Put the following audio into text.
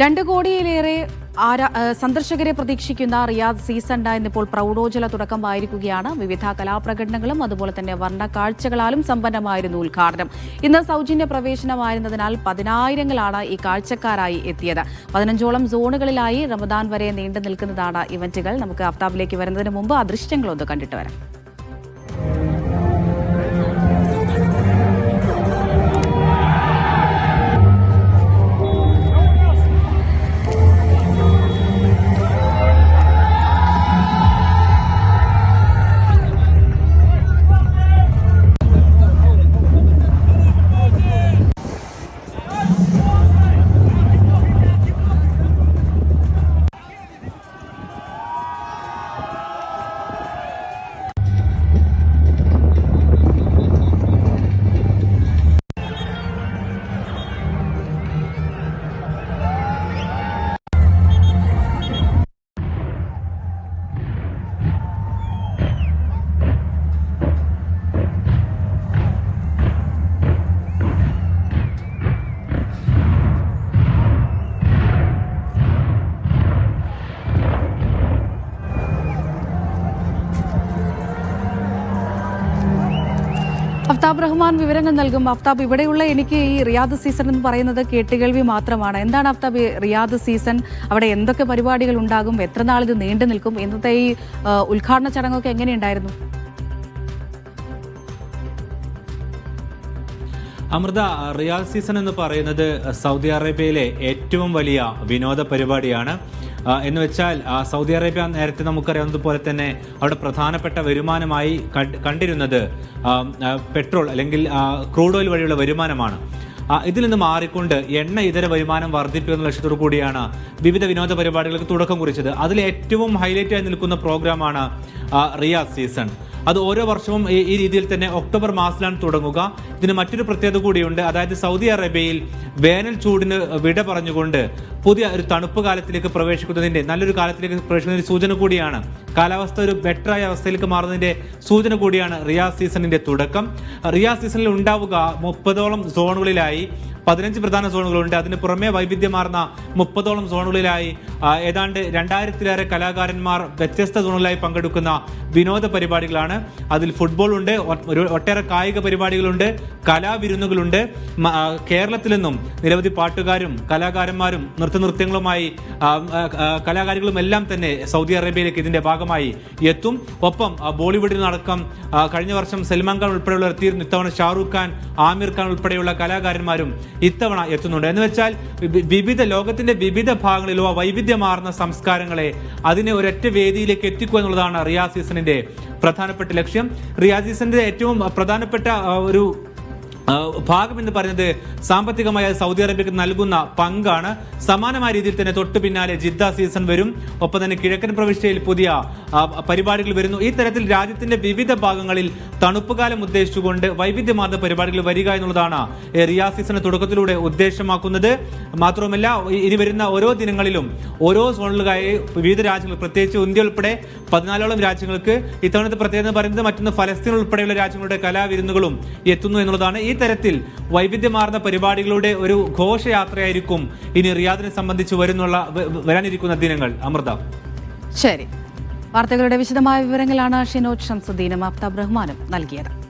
രണ്ട് കോടിയിലേറെ സന്ദർശകരെ പ്രതീക്ഷിക്കുന്ന റിയാദ് സീസൺ ഇന്നിപ്പോൾ പ്രൗഢോജ്വല തുടക്കമായിരിക്കുകയാണ്. വിവിധ കലാപ്രകടനങ്ങളും അതുപോലെ തന്നെ വർണ കാഴ്ചകളാലും സമ്പന്നമായിരുന്നു ഉദ്ഘാടനം. ഇന്ന് സൗജന്യ പ്രവേശനമായിരുന്നതിനാൽ പതിനായിരങ്ങളാണ് ഈ കാഴ്ചക്കാരായി എത്തിയത്. പതിനഞ്ചോളം സോണുകളിലായി റമദാൻ വരെ നീണ്ടു നിൽക്കുന്നതാണ് ഇവന്റുകൾ. നമുക്ക് അഫ്താബിലേക്ക് വരുന്നതിന് മുമ്പ് ആ ദൃശ്യങ്ങളൊന്ന് കണ്ടിട്ട് വരാം. അഫ്താബ് റഹ്മാൻ വിവരങ്ങൾ നൽകും. അഫ്താബ് ഇവിടെയുള്ള എനിക്ക് ഈ റിയാദ് സീസൺ എന്ന് പറയുന്നത് കേട്ടുകേൾവി മാത്രമാണ്. എന്താണ് അഫ്താബ് റിയാദ് സീസൺ? അവിടെ എന്തൊക്കെ പരിപാടികൾ ഉണ്ടാകും? എത്ര നാൾ ഇത് നീണ്ടു നിൽക്കും ഇന്നത്തെ ഈ ഉദ്ഘാടന ചടങ്ങൊക്കെ എങ്ങനെയുണ്ടായിരുന്നു? അമൃത റിയാൽ സീസൺ എന്ന് പറയുന്നത് സൗദി അറേബ്യയിലെ ഏറ്റവും വലിയ വിനോദ പരിപാടിയാണ്. എന്ന് വെച്ചാൽ സൗദി അറേബ്യ നേരത്തെ നമുക്കറിയാവുന്നത് പോലെ തന്നെ അവിടെ പ്രധാനപ്പെട്ട വരുമാനമായി കണ്ടിരുന്നത് പെട്രോൾ അല്ലെങ്കിൽ ക്രൂഡ് ഓയിൽ വഴിയുള്ള വരുമാനമാണ്. ഇതിൽ നിന്ന് മാറിക്കൊണ്ട് എണ്ണ ഇതര വരുമാനം വർദ്ധിപ്പിക്കുക എന്ന ലക്ഷ്യത്തോടു കൂടിയാണ് വിവിധ വിനോദ പരിപാടികൾക്ക് തുടക്കം കുറിച്ചത്. അതിൽ ഏറ്റവും ഹൈലൈറ്റ് ആയി നിൽക്കുന്ന പ്രോഗ്രാമാണ് റിയാസ് സീസൺ. അത് ഓരോ വർഷവും ഈ രീതിയിൽ തന്നെ ഒക്ടോബർ മാസത്തിലാണ് തുടങ്ങുക. ഇതിന് മറ്റൊരു പ്രത്യേകത കൂടിയുണ്ട്. അതായത് സൗദി അറേബ്യയിൽ വേനൽ ചൂടിന് വിട പറഞ്ഞുകൊണ്ട് പുതിയ ഒരു തണുപ്പ് കാലത്തിലേക്ക് പ്രവേശിക്കുന്നതിന്റെ നല്ലൊരു കാലത്തിലേക്ക് പ്രവേശിക്കുന്നതിന്റെ സൂചന കൂടിയാണ്. കാലാവസ്ഥ ഒരു ബെറ്ററായ അവസ്ഥയിലേക്ക് മാറുന്നതിന്റെ സൂചന കൂടിയാണ് റിയാസ് സീസണിന്റെ തുടക്കം. റിയാസ് സീസണിൽ ഉണ്ടാവുക മുപ്പതോളം സോണുകളിലായി. പതിനഞ്ച് പ്രധാന സോണുകളുണ്ട്. അതിന് പുറമെ വൈവിധ്യമാർന്ന മുപ്പതോളം സോണുകളിലായി ഏതാണ്ട് രണ്ടായിരത്തിലേറെ കലാകാരന്മാർ വ്യത്യസ്ത സോണുകളിലായി പങ്കെടുക്കുന്ന വിനോദ പരിപാടികളാണ്. അതിൽ ഫുട്ബോൾ ഉണ്ട് ഒട്ടേറെ കായിക പരിപാടികളുണ്ട് കലാവിരുന്നുകളുണ്ട്. കേരളത്തിൽ നിന്നും നിരവധി പാട്ടുകാരും കലാകാരന്മാരും നൃത്തനൃത്യങ്ങളുമായി കലാകാരികളും എല്ലാം തന്നെ സൗദി അറേബ്യയിലേക്ക് ഇതിന്റെ ഭാഗമായി എത്തും. ഒപ്പം ബോളിവുഡിൽ നടക്കം കഴിഞ്ഞ വർഷം സൽമാൻ ഖാൻ ഉൾപ്പെടെയുള്ള എത്തിയിരുന്നു. ഇത്തവണ ഷാറൂഖ് ഖാൻ ആമിർ ഖാൻ ഉൾപ്പെടെയുള്ള കലാകാരന്മാരും ഇത്തവണ എത്തുന്നുണ്ട്. എന്ന് വെച്ചാൽ വിവിധ ലോകത്തിന്റെ വിവിധ ഭാഗങ്ങളിലോ വൈവിധ്യമാർന്ന സംസ്കാരങ്ങളെ അതിനെ ഒരൊറ്റ വേദിയിലേക്ക് എത്തിക്കുക എന്നുള്ളതാണ് റിയാ സീസണിന്റെ പ്രധാനപ്പെട്ട ലക്ഷ്യം. റിയാ സീസണിന്റെ ഏറ്റവും പ്രധാനപ്പെട്ട ഒരു ഭാഗം എന്ന് പറയുന്നത് സാമ്പത്തികമായി സൗദി അറേബ്യക്ക് നൽകുന്ന പങ്കാണ്. സമാനമായ രീതിയിൽ തന്നെ തൊട്ടു പിന്നാലെ ജിദ്ദ സീസൺ വരും. ഒപ്പം തന്നെ കിഴക്കൻ പ്രവിശ്യയിൽ പുതിയ പരിപാടികൾ വരുന്നു. ഈ തരത്തിൽ രാജ്യത്തിന്റെ വിവിധ ഭാഗങ്ങളിൽ തണുപ്പുകാലം ഉദ്ദേശിച്ചുകൊണ്ട് വൈവിധ്യമാർന്ന പരിപാടികൾ വരിക എന്നുള്ളതാണ് റിയാ സീസൺ തുടക്കത്തിലൂടെ ഉദ്ദേശമാക്കുന്നത്. മാത്രവുമല്ല ഇനി വരുന്ന ഓരോ ദിനങ്ങളിലും ഓരോ സോണുകളായി വിവിധ രാജ്യങ്ങൾ പ്രത്യേകിച്ച് ഇന്ത്യ ഉൾപ്പെടെ പതിനാലോളം രാജ്യങ്ങൾക്ക് ഇത്തവണത്തെ പ്രത്യേകത പറയുന്നത് മറ്റൊന്ന് ഫലസ്തീൻ ഉൾപ്പെടെയുള്ള രാജ്യങ്ങളുടെ കലാവിരുന്നുകളും എത്തുന്നു എന്നുള്ളതാണ്. ഈ തരത്തിൽ വൈവിധ്യമാർന്ന പരിപാടികളുടെ ഒരു ഘോഷയാത്രയായിരിക്കും ഇനി റിയാദിനെ സംബന്ധിച്ച് വരുന്നുള്ള വരാനിരിക്കുന്ന ദിനങ്ങൾ. അമൃത. ശരി. വാർത്തകളുടെ വിശദമായ വിവരങ്ങളാണ് ഷിനോജ് ഷംസുദ്ദീനും അഫ്താബ് റഹ്മാനും നൽകിയത്.